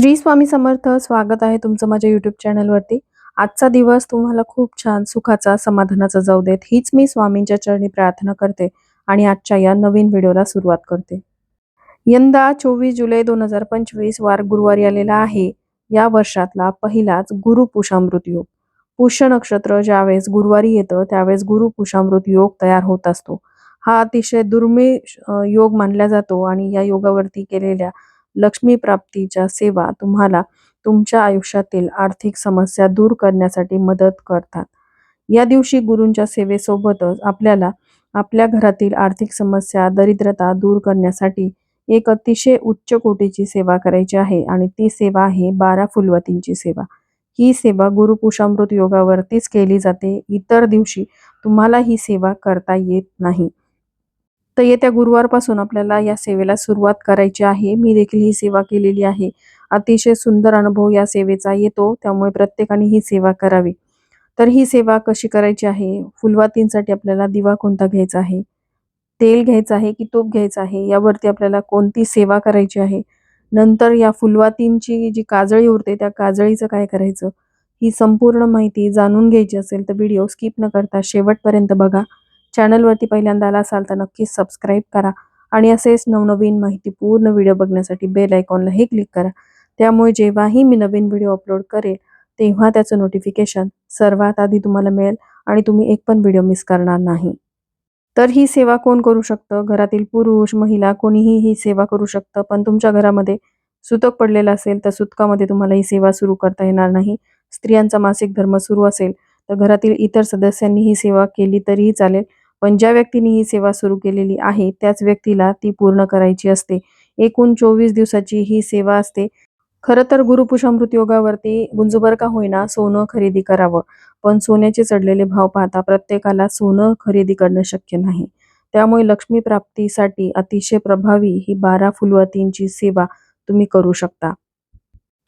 श्री स्वामी समर्थ स्वागत आहे तुमचं माझ्या युट्यूब चॅनलवरती आजचा दिवस तुम्हाला खूप छान सुखाचा समाधानाचा जाऊ देत. हीच मी स्वामींच्या चरणी प्रार्थना करते आणि आजच्या या नवीन व्हिडिओला सुरुवात करते. यंदा चोवीस जुलै दोन हजार पंचवीस वार गुरुवारी आलेला आहे. या वर्षातला पहिलाच गुरु पुषामृत योग. पुष्य नक्षत्र ज्यावेळेस गुरुवारी येतं त्यावेळेस गुरु पुषामृत योग तयार होत असतो. हा अतिशय दुर्मिळ योग मानला जातो आणि या योगावरती केलेल्या लक्ष्मी प्राप्तीच्या सेवा तुम्हाला तुमच्या आयुष्यातील आर्थिक समस्या दूर करण्यासाठी मदत करतात. या दिवशी गुरूंच्या सेवेसोबतच आपल्याला आपल्या घरातील आर्थिक समस्या दरिद्रता दूर करण्यासाठी एक अतिशय उच्च कोटीची सेवा करायची आहे आणि ती सेवा आहे बारा फुलवतींची सेवा. ही सेवा गुरुपुषामृत योगावरतीच केली जाते. इतर दिवशी तुम्हाला ही सेवा करता येत नाही. तर येत्या गुरुवारपासून आपल्याला या सेवेला सुरुवात करायची आहे. मी देखील ही सेवा केलेली आहे. अतिशय सुंदर अनुभव या सेवेचा येतो त्यामुळे प्रत्येकाने ही सेवा करावी. तर ही सेवा कशी करायची आहे? फुलवातींसाठी आपल्याला दिवा कोणता घ्यायचा आहे? तेल घ्यायचं आहे की तूप घ्यायचं आहे? यावरती आपल्याला कोणती सेवा करायची आहे? नंतर या फुलवातींची जी काजळी उरते त्या काजळीचं काय करायचं? ही संपूर्ण माहिती जाणून घ्यायची असेल तर व्हिडिओ स्किप न करता शेवटपर्यंत बघा. चॅनलवरती पहिल्यांदा आला असाल तर नक्कीच सबस्क्राईब करा आणि असेच नवनवीन माहिती पूर्ण व्हिडिओ बघण्यासाठी बेल आयकॉनलाही क्लिक करा. त्यामुळे जेव्हाही मी नवीन व्हिडिओ अपलोड करेल तेव्हा त्याचं नोटिफिकेशन सर्वात आधी तुम्हाला मिळेल आणि तुम्ही एक पण व्हिडिओ मिस करणार नाही. तर ही सेवा कोण करू शकतं? घरातील पुरुष महिला कोणीही ही सेवा करू शकतं. पण तुमच्या घरामध्ये सुतक पडलेलं असेल तर सुतकामध्ये तुम्हाला ही सेवा सुरू करता येणार नाही. स्त्रियांचा मासिक धर्म सुरू असेल तर घरातील इतर सदस्यांनी ही सेवा केली तरीही चालेल. पण ज्या व्यक्तीने ही सेवा सुरू केलेली आहे त्याच व्यक्तीला ती पूर्ण करायची असते. एकूण चोवीस दिवसाची ही सेवा असते. खरं तर गुरुपुषामृत योगावरती गुंजुबर का होईना सोनं खरेदी करावं पण सोन्याचे चढलेले भाव पाहता प्रत्येकाला सोनं खरेदी करणं शक्य नाही. त्यामुळे लक्ष्मी प्राप्तीसाठी अतिशय प्रभावी ही बारा फुलवतींची सेवा तुम्ही करू शकता.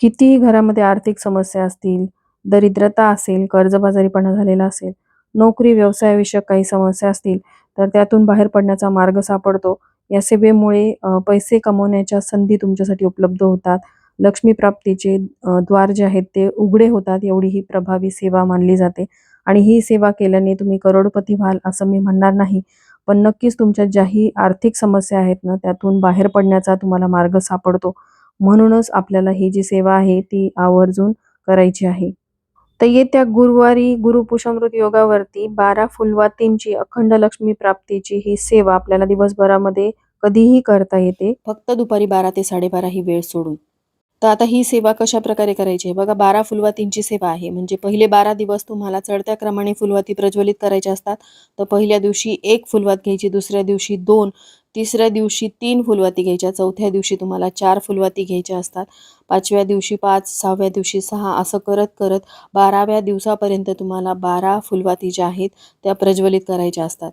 कितीही घरामध्ये आर्थिक समस्या असतील दरिद्रता असेल कर्जबाजारीपणा झालेला असेल नोकरी व्यवसायाविषयक काही समस्या असतील तर त्यातून बाहेर पडण्याचा मार्ग सापडतो. या सेवेमुळे पैसे कमवण्याच्या संधी तुमच्यासाठी उपलब्ध होतात. लक्ष्मी प्राप्तीचे द्वार जे आहेत ते उघडे होतात एवढी ही प्रभावी सेवा मानली जाते. आणि ही सेवा केल्याने तुम्ही करोडपती व्हाल असं मी म्हणणार नाही. पण नक्कीच तुमच्या ज्याही आर्थिक समस्या आहेत ना त्यातून बाहेर पडण्याचा तुम्हाला मार्ग सापडतो. म्हणूनच आपल्याला ही जी सेवा आहे ती आवर्जून करायची आहे. तर येत्या गुरुवारी गुरुपुषामृत योगावरती बारा फुलवातींची अखंड लक्ष्मी प्राप्तीची ही सेवा आपल्याला दिवसभरामध्ये कधीही करता येते. फक्त दुपारी बारा ते साडेबारा ही वेळ सोडून. तर आता ही सेवा कशा प्रकारे करायची आहे? बघा बारा फुलवातींची सेवा आहे. म्हणजे पहिले बारा दिवस तुम्हाला चढत्या क्रमाने फुलवाती प्रज्वलित करायच्या असतात. तर पहिल्या दिवशी एक फुलवात घ्यायची दुसऱ्या दिवशी दोन तिसऱ्या दिवशी तीन फुलवाती घ्यायच्या चौथ्या दिवशी तुम्हाला चार फुलवाती घ्यायच्या असतात. पाचव्या दिवशी पाच सहाव्या दिवशी सहा असं करत करत बाराव्या दिवसापर्यंत तुम्हाला बारा फुलवाती ज्या आहेत त्या प्रज्वलित करायच्या असतात.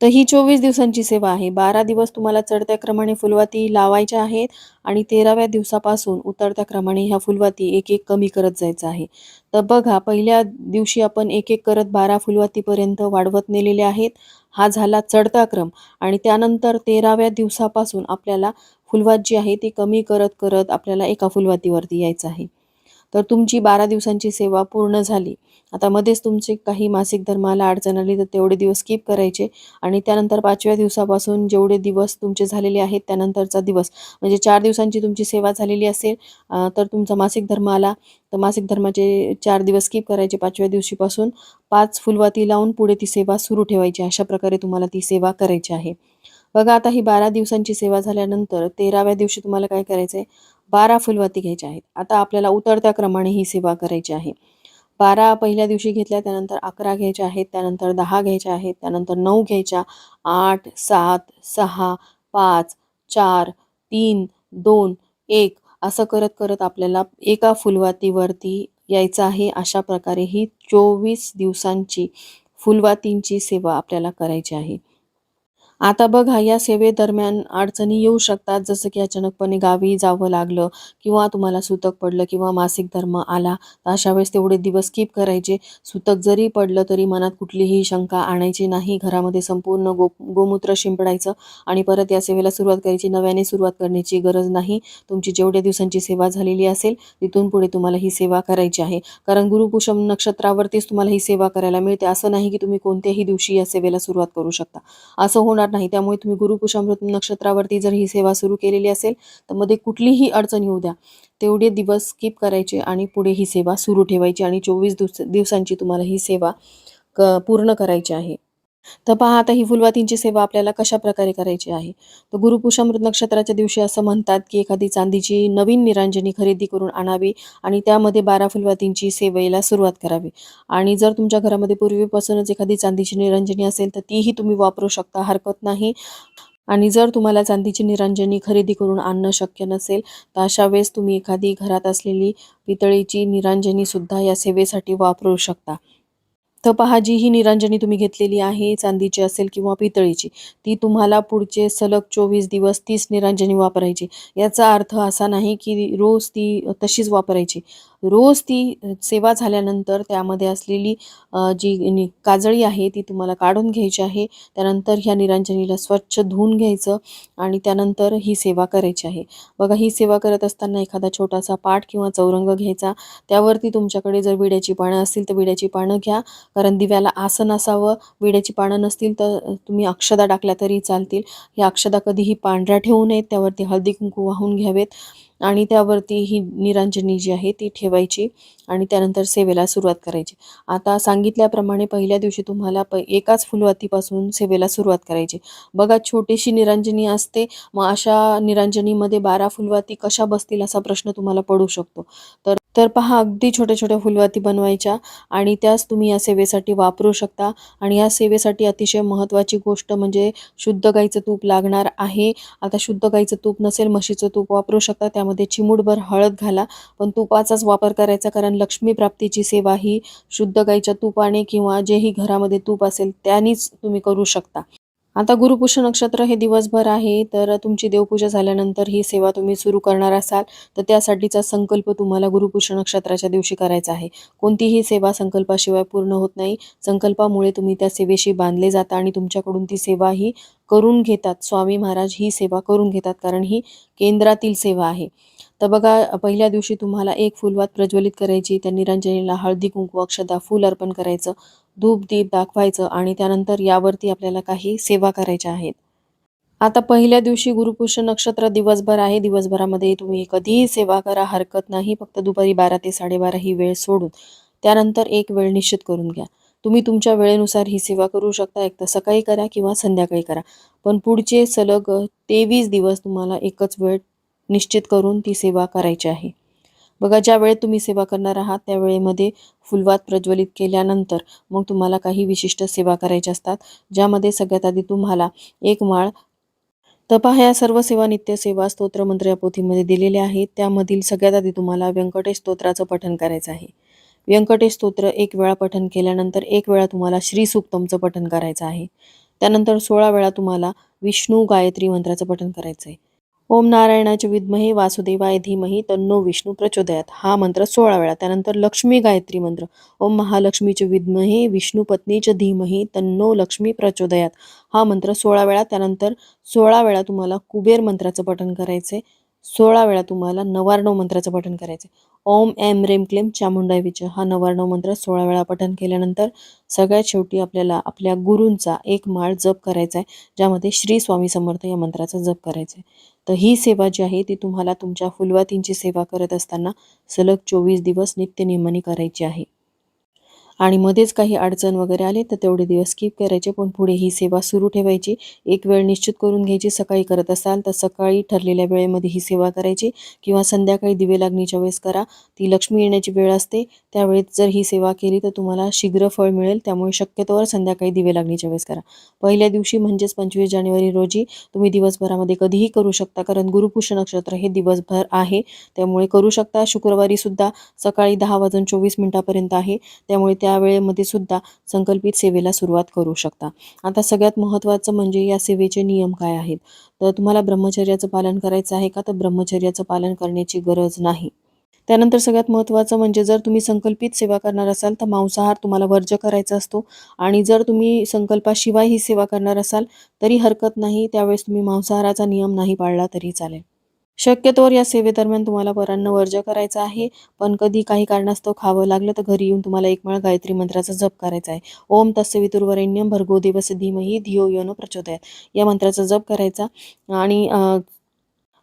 तर ही चोवीस दिवसांची सेवा आहे. बारा दिवस तुम्हाला चढत्या क्रमाने फुलवाती लावायच्या आहेत आणि तेराव्या दिवसापासून उतरत्या क्रमाने ह्या फुलवाती एक एक कमी करत जायचं आहे. तर बघा पहिल्या दिवशी आपण एक एक करत बारा फुलवातीपर्यंत वाढवत नेलेले आहेत. हा झाला चढता क्रम आणि त्यानंतर तेराव्या दिवसापासून आपल्याला फुलवात जी आहे ती कमी करत करत आपल्याला एका फुलवातीवरती यायचं आहे. तर तुमची बारा दिवसांची सेवा पूर्ण झाली. आता मध्येच तुमचे काही मासिक धर्माला अडचण आली तर तेवढे दिवस स्किप करायचे आणि त्यानंतर पाचव्या दिवसापासून जेवढे दिवस तुमचे झालेले आहेत त्यानंतरचा दिवस. म्हणजे चार दिवसांची तुमची सेवा झालेली असेल तर तुमचा मासिक धर्म आला. तर मासिक धर्माचे चार दिवस स्किप करायचे पाचव्या दिवशीपासून. पाच फुलवाती लावून पुढे ती सेवा सुरू ठेवायची. अशा प्रकारे तुम्हाला ती सेवा करायची आहे. बघा आता ही बारा दिवसांची सेवा झाल्यानंतर तेराव्या दिवशी तुम्हाला काय करायचं आहे बारा फुलवाती घ्यायच्या आहेत. आता आपल्याला उतरत्या क्रमाने ही सेवा करायची आहे. बारा पहिल्या दिवशी घेतल्या त्यानंतर अकरा घ्यायच्या आहेत त्यानंतर दहा घ्यायच्या आहेत त्यानंतर नऊ घ्यायच्या आठ सात सहा पाच चार तीन दोन एक असं करत करत आपल्याला एका फुलवातीवरती यायचं आहे. अशा प्रकारे ही चोवीस दिवसांची फुलवातींची सेवा आपल्याला करायची आहे. आता बघा या सेवेदरम्यान अडचणी येऊ शकतात. जसं की अचानकपणे गावी जावं लागलं किंवा तुम्हाला सुतक पडलं किंवा मासिक धर्म आला तर अशा वेळेस तेवढे दिवस स्किप करायचे. सुतक जरी पडलं तरी मनात कुठलीही शंका आणायची नाही. घरामध्ये संपूर्ण गो गोमूत्र शिंपडायचं आणि परत या सेवेला सुरुवात करायची. नव्याने सुरुवात करण्याची गरज नाही. तुमची जेवढ्या दिवसांची सेवा झालेली असेल तिथून पुढे तुम्हाला ही सेवा करायची आहे. कारण गुरुपुषम नक्षत्रावरतीच तुम्हाला ही सेवा करायला मिळते. असं नाही की तुम्ही कोणत्याही दिवशी या सेवेला सुरुवात करू शकता. असं होणार नाही. त्यामुळे तुम्ही गुरुपुषामृत नक्षत्रावरती जर ही सेवा सुरू केलेली असेल तर मध्ये कुठलीही अडचण येऊ द्या. तेवढे दिवस स्किप करायचे आणि पुढे ही सेवा सुरू ठेवायची आणि चोवीस दिवस दिवसांची तुम्हाला ही सेवा क पूर्ण करायची आहे. तर पहा आता ही फुलवातींची सेवा आपल्याला कशा प्रकारे करायची आहे? तर गुरुपुषामृत नक्षत्राच्या दिवशी असं म्हणतात की एखादी चांदीची नवीन निरांजनी खरेदी करून आणावी आणि त्यामध्ये बारा फुलवातींची सेवेला सुरुवात करावी. आणि जर तुमच्या घरामध्ये पूर्वीपासूनच एखादी चांदीची निरांजनी असेल तर तीही तुम्ही वापरू शकता हरकत नाही. आणि जर तुम्हाला चांदीची निरांजनी खरेदी करून आणणं शक्य नसेल तर अशा वेळेस तुम्ही एखादी घरात असलेली पितळीची निरांजनी सुद्धा या सेवेसाठी वापरू शकता. तर पहा जी ही निरांजनी तुम्ही घेतलेली आहे चांदीची असेल किंवा पितळीची ती तुम्हाला पुढचे सलग चोवीस दिवस तीच निरांजनी वापरायची. याचा अर्थ असा नाही की रोज ती तशीच वापरायची. रोज ती सेवा झाल्यानंतर त्यामध्ये असलेली जी नि काजळी आहे ती तुम्हाला काढून घ्यायची आहे. त्यानंतर ह्या निरांजनीला स्वच्छ धुवून घ्यायचं आणि त्यानंतर ही सेवा करायची आहे. बघा ही सेवा करत असताना एखादा छोटासा पाठ किंवा चौरंग घ्यायचा. त्यावरती तुमच्याकडे जर विड्याची पानं असतील तर विड्याची पानं घ्या. कारण दिव्याला आसन असावं. विड्याची पानं नसतील तर तुम्ही अक्षदा टाकल्या तरी चालतील. या अक्षदा कधीही पांढऱ्या ठेवू नयेत. त्यावरती हळदी कुंकू वाहून घ्यावेत. आणि त्यावरती ही निरांजनी जी आहे ती ठेवायची आणि त्यानंतर सेवेला सुरुवात करायची. आता सांगितल्याप्रमाणे पहिल्या दिवशी तुम्हाला प एकाच फुलवातीपासून सेवेला सुरुवात करायची. बघा छोटीशी निरांजनी असते मग अशा निरांजनीमध्ये बारा फुलवाती कशा बसतील असा प्रश्न तुम्हाला पडू शकतो. तर तर पहा अगदी छोट्या छोट्या फुलवाती बनवायच्या आणि त्याच तुम्ही या सेवेसाठी वापरू शकता. आणि या सेवेसाठी अतिशय महत्त्वाची गोष्ट म्हणजे शुद्ध गाईचं तूप लागणार आहे. आता शुद्ध गाईचं तूप नसेल म्हशीचं तूप वापरू शकता. त्यामध्ये चिमूटभर हळद घाला. पण तुपाचाच वापर करायचा कारण लक्ष्मी प्राप्तीची सेवा ही शुद्ध गाईच्या तुपाने किंवा जेही घरामध्ये तूप असेल त्यानेच तुम्ही करू शकता. आता गुरुपुष नक्षत्र हे दिवसभर आहे तर तुमची देवपूजा झाल्यानंतर ही सेवा तुम्ही सुरू करणार असाल तर त्यासाठीचा संकल्प तुम्हाला गुरुपुष नक्षत्राच्या दिवशी करायचा आहे. कोणतीही सेवा संकल्पाशिवाय पूर्ण होत नाही. संकल्पामुळे तुम्ही त्या सेवेशी बांधले जाता आणि तुमच्याकडून ती सेवा ही करून घेतात. स्वामी महाराज ही सेवा करून घेतात कारण ही केंद्रातील सेवा आहे. तर बघा पहिल्या दिवशी तुम्हाला एक फुलवात प्रज्वलित करायची त्या निरंजनीला हळदी कुंकू अक्षदा फूल अर्पण करायचं धूप दीप दाखवायचं आणि त्यानंतर यावरती आपल्याला काही सेवा करायच्या आहेत. आता पहिल्या दिवशी गुरुपुष्य नक्षत्र दिवसभर आहे. दिवसभरामध्ये तुम्ही कधीही सेवा करा हरकत नाही. फक्त दुपारी बारा ते साडेबारा ही वेळ सोडून त्यानंतर एक वेळ निश्चित करून घ्या. तुम्ही तुमच्या वेळेनुसार ही सेवा करू शकता. एक तर सकाळी करा किंवा संध्याकाळी करा. पण पुढचे सलग तेवीस दिवस तुम्हाला एकच वेळ निश्चित करून ती सेवा करायची आहे. बघा ज्या वेळेत तुम्ही सेवा करणार आहात त्यावेळेमध्ये फुलवात प्रज्वलित केल्यानंतर मग तुम्हाला काही विशिष्ट सेवा करायच्या असतात ज्यामध्ये सगळ्यात आधी तुम्हाला एक माळ तपा ह्या सर्व सेवा नित्य सेवा स्तोत्रमंत्र या पोथीमध्ये दिलेले आहेत. त्यामधील सगळ्यात आधी तुम्हाला व्यंकटेश स्तोत्राचं पठण करायचं आहे. व्यंकटेश स्तोत्र एक वेळा पठण केल्यानंतर एक वेळा तुम्हाला श्री सुक्तमचं पठण करायचं आहे. त्यानंतर सोळा वेळा तुम्हाला विष्णू गायत्री मंत्राचं पठण करायचं आहे. ओम नारायणाचे विद्महे वासुदेवाय धीमही तन्नो विष्णू प्रचोदयात. हा मंत्र सोळा वेळा. त्यानंतर लक्ष्मी गायत्री मंत्र. ओम महालक्ष्मीचे विद्महे विष्णू पत्नीचे धीमही तन्नो लक्ष्मी प्रचोदयात. हा मंत्र सोळा वेळा. त्यानंतर सोळा वेळा तुम्हाला कुबेर मंत्राचं पठण करायचे सोळा वेळा तुम्हाला नवार्णव मंत्राचं पठण करायचे ओम एम रेम क्लेम चामुंडाय हा नवार्णव मंत्र सोळा वेळा पठण केल्यानंतर सगळ्यात शेवटी आपल्याला आपल्या गुरूंचा एक माळ जप करायचा आहे ज्यामध्ये श्री स्वामी समर्थ या मंत्राचा जप करायचा आहे तर ही सेवा जी आहे ती तुम्हाला तुमच्या फुलवातींची सेवा करत असताना सलग चोवीस दिवस नित्यनियमाने करायची आहे. आणि मध्येच काही अडचण वगैरे आले तर तेवढे दिवस स्किप करायचे. पण पुढे ही सेवा सुरू ठेवायची. एक वेळ निश्चित करून घ्यायची. सकाळी करत असाल तर सकाळी ठरलेल्या वेळेमध्ये ही सेवा करायची. किंवा संध्याकाळी दिवे लागणीच्या वेळेस करा. ती लक्ष्मी येण्याची वेळ असते. त्यावेळेस जर ही सेवा केली तर तुम्हाला शीघ्र फळ मिळेल. त्यामुळे शक्यतोवर संध्याकाळी दिवे लागणीच्या वेळेस करा. पहिल्या दिवशी म्हणजेच पंचवीस जानेवारी रोजी तुम्ही दिवसभरामध्ये कधीही करू शकता. कारण गुरुपुष्य नक्षत्र हे दिवसभर आहे. त्यामुळे करू शकता. शुक्रवारी सुद्धा सकाळी दहा वाजून चोवीस मिनिटापर्यंत आहे. त्यामुळे त्या त्या वेळेमध्ये सुद्धा संकल्पित सेवेला सुरुवात करू शकता. आता सगळ्यात महत्त्वाचं म्हणजे या सेवेचे नियम काय आहेत? तर तुम्हाला ब्रह्मचर्याचं पालन करायचं आहे का? तर ब्रह्मचर्याचं पालन करण्याची गरज नाही. त्यानंतर सगळ्यात महत्त्वाचं म्हणजे जर तुम्ही संकल्पित सेवा करणार असाल तर मांसाहार तुम्हाला वर्ज्य करायचा असतो. आणि जर तुम्ही संकल्पाशिवाय ही सेवा करणार असाल तरी हरकत नाही. त्यावेळेस तुम्ही मांसाहाराचा नियम नाही पाळला तरी चालेल. शक्यतोवर या सेवेदरम्यान तुम्हाला वरांना वर्ज करायचं आहे. पण कधी काही कारणास्तव खावं लागलं तर घरी येऊन तुम्हाला एकमाळ गायत्री मंत्राचा जप करायचा आहे. ओम तस्य वितुर्वरेण्यम भर्गो देवस धीमही धियो योनो प्रचोदयात. या मंत्राचा जप करायचा. आणि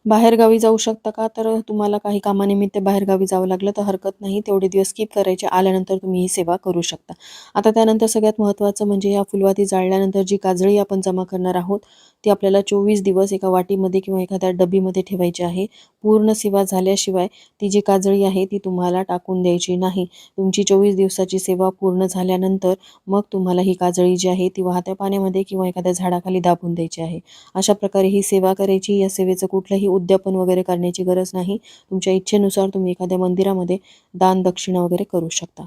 बाहेरगावी जाऊ शकता का? तर तुम्हाला काही कामानिमित्त बाहेरगावी जावं लागलं तर हरकत नाही. तेवढे दिवस स्किप करायचे. आल्यानंतर तुम्ही ही सेवा करू शकता. आता त्यानंतर सगळ्यात महत्त्वाचं म्हणजे या फुलवाती जाळल्यानंतर जी काजळी आपण जमा करणार आहोत ती आपल्याला चोवीस दिवस एका वाटीमध्ये किंवा एखाद्या डबीमध्ये ठेवायची आहे. पूर्ण सेवा झाल्याशिवाय ती जी काजळी आहे ती तुम्हाला टाकून द्यायची नाही. तुमची चोवीस दिवसाची सेवा पूर्ण झाल्यानंतर मग तुम्हाला ही काजळी जी आहे ती वाहत्या पाण्यामध्ये किंवा एखाद्या झाडाखाली दाबून द्यायची आहे. अशा प्रकारे ही सेवा करायची. या सेवेचं कुठलंही उद्यापन वगैरे करण्याची गरज नाही. तुमच्या इच्छेनुसार तुम्ही एखाद्या मंदिरामध्ये दान दक्षिणा वगैरे करू शकता.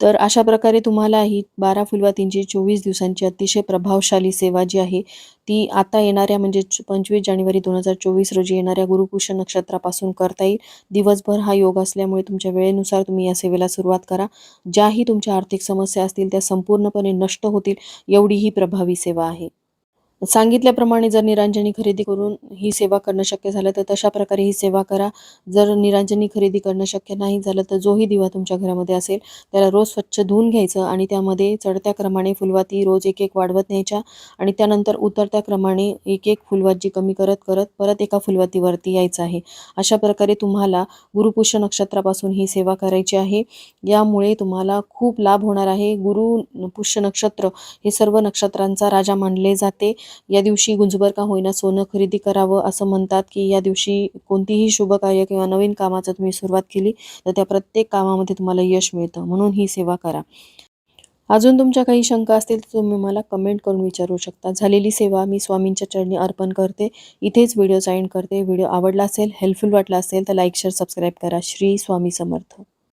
तर अशा प्रकारे तुम्हाला ही बारा फुलवा तीनशे चोवीस दिवसांची अतिशय प्रभावशाली सेवा जी आहे ती आता येणाऱ्या म्हणजे पंचवीस जानेवारी दोन हजार चोवीस रोजी येणाऱ्या गुरुपुष्य नक्षत्रापासून करता येईल. दिवसभर हा योग असल्यामुळे तुमच्या वेळेनुसार तुम्ही या सेवेला सुरुवात करा. ज्याही तुमच्या आर्थिक समस्या असतील त्या संपूर्णपणे नष्ट होतील एवढी ही प्रभावी सेवा आहे. सांगितल्याप्रमाणे जर निरांजनी खरेदी करून ही सेवा करणं शक्य झालं तर तशा प्रकारे ही सेवा करा. जर निरांजनी खरेदी करणं शक्य नाही झालं तर जोही दिवा तुमच्या घरामध्ये असेल. त्याला रोज स्वच्छ धुवून घ्यायचं आणि त्यामध्ये चढत्या क्रमाने फुलवाती रोज एक एक वाढवत न्यायच्या आणि त्यानंतर उतरत्या क्रमाने एक एक फुलवाजी कमी करत करत परत एका फुलवातीवरती यायचं आहे. अशा प्रकारे तुम्हाला गुरुपुष्य नक्षत्रापासून ही सेवा करायची आहे. यामुळे तुम्हाला खूप लाभ होणार आहे. गुरु पुष्य नक्षत्र हे सर्व नक्षत्रांचा राजा मानले जाते. या दिवशी गुंजभर का होईना सोनं खरेदी करावं असं म्हणतात की या दिवशी कोणतीही शुभ कार्य किंवा नवीन कामाचं तुम्ही सुरुवात केली तर त्या प्रत्येक कामामध्ये तुम्हाला यश मिळतं. म्हणून ही सेवा करा. अजून तुमच्या काही शंका असतील तर तुम्ही मला कमेंट करून विचारू शकता. झालेली सेवा मी स्वामींच्या चरणी अर्पण करते. इथेच व्हिडिओ साईन करते. व्हिडिओ आवडला असेल हेल्पफुल वाटला असेल तर लाईक शेअर सबस्क्राईब करा. श्री स्वामी समर्थ.